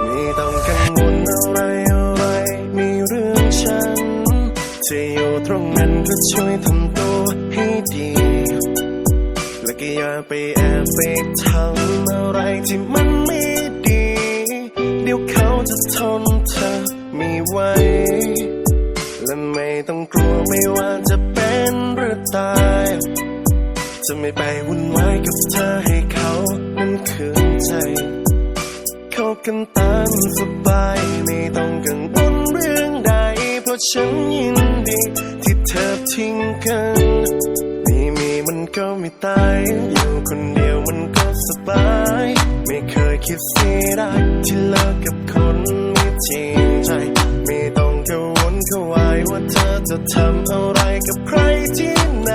ไม่ต้องกังวลอะไรอะไรมีเรื่องฉันที่อยู่ตรงนั้นก็ช่วยทำตัวให้ดี และก็อย่าไปแอบไปทำอะไรที่มันไม่ ดี๋ยวเขาจะทนเธอไม่ไหวและไม่ต้องกลัวไม่ว่าจะเป็นหรือตาย จะไม่ไปวุ่นวายกับเธอให้เขานั้นคืนใจเขากันตามสบายไม่ต้องกังวลเรื่องใด เพราะฉันยินดีที่เธอทิ้งกันไม่มีมันก็ไม่ตาย อยู่คนเดียวมันก็สบาย ไม่เคยคิดเสียดายที่เลิกกับคนไม่จริงใจ ไม่ต้องกังวลกังวายว่าเธอจะทำอะไรกับใครที่ไหน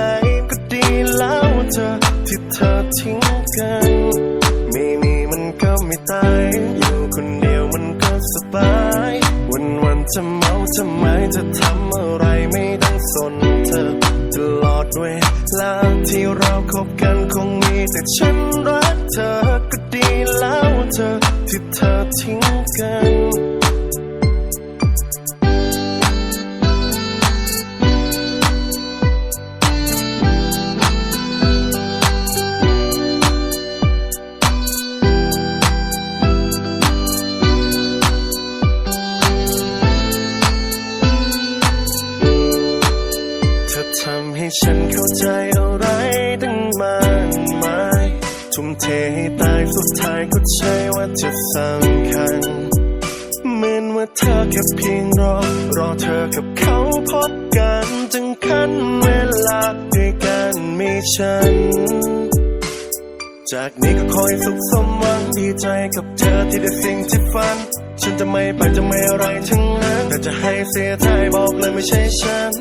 ก็ดีแล้วเธอที่เธอทิ้งกัน ไม่มีมันก็ไม่ตาย อยู่คนเดียวมันก็สบาย วันวันจะเมาจะไมจะทำอะไรไม่ต้องสนเธอ ตลอดเวลาที่เราคบกันคงมีแต่ฉันรอำให้ฉันเข้าใจอะไรตั้งมากมายทุ่มเทให้ตายสุดท้ายก็ใช่ว่าจะสำคัญเหมือนว่าเธอแค่เพียงรอ รอเธอกับเขาพบกันจึงขั้นเวลาด้วยกันมีฉัน จากนี้ก็คอยสุขสมหวังดีใจกับเธอที่ได้สิ่งที่ฝัน ฉันจะไม่ไปจะไม่อะไรทั้งนั้นแต่จะให้เสียใจบอกเลยไม่ใช่ฉัน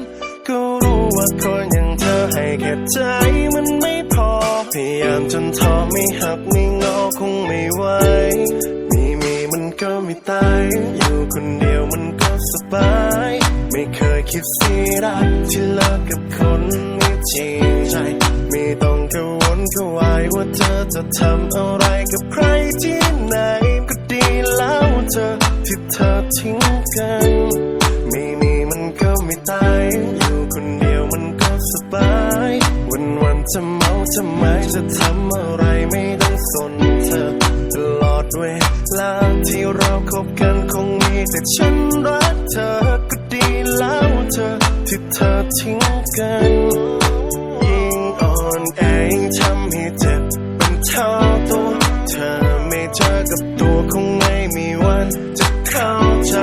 ว่าคนอย่างเธอให้แค่ใจมันไม่พอ พยายามจนท้อไม่หักไม่งอคงไม่ไหว มีมีมันก็ไม่ตาย อยู่คนเดียวมันก็สบาย ไม่เคยคิดเสียดายที่เลิกกับคนไม่จริงใจ ไม่ต้องกังวลกังวายว่าเธอจะทำอะไรกับใครที่ไหน ก็ดีแล้วเธอที่เธอทิ้งกัน จะเมาจะไมจะทำอะไรไม่ต้องสนเธอ ตลอดเวลาที่เราคบกันคงมีแต่ฉันรักเธอก็ดีแล้วเธอที่เธอทิ้งกัน ยิ่งอ่อนแอยิ่งทำให้เจ็บเป็นเท่าตัวเธอไม่เจอกับตัวคงไม่มีวันจะเข้าใจ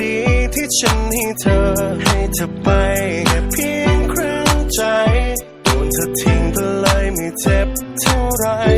ดีที่ฉันให้เธอให้เธอไปแค่เพียงครึ่งใจโดนเธอทิ้ง tiptoed. I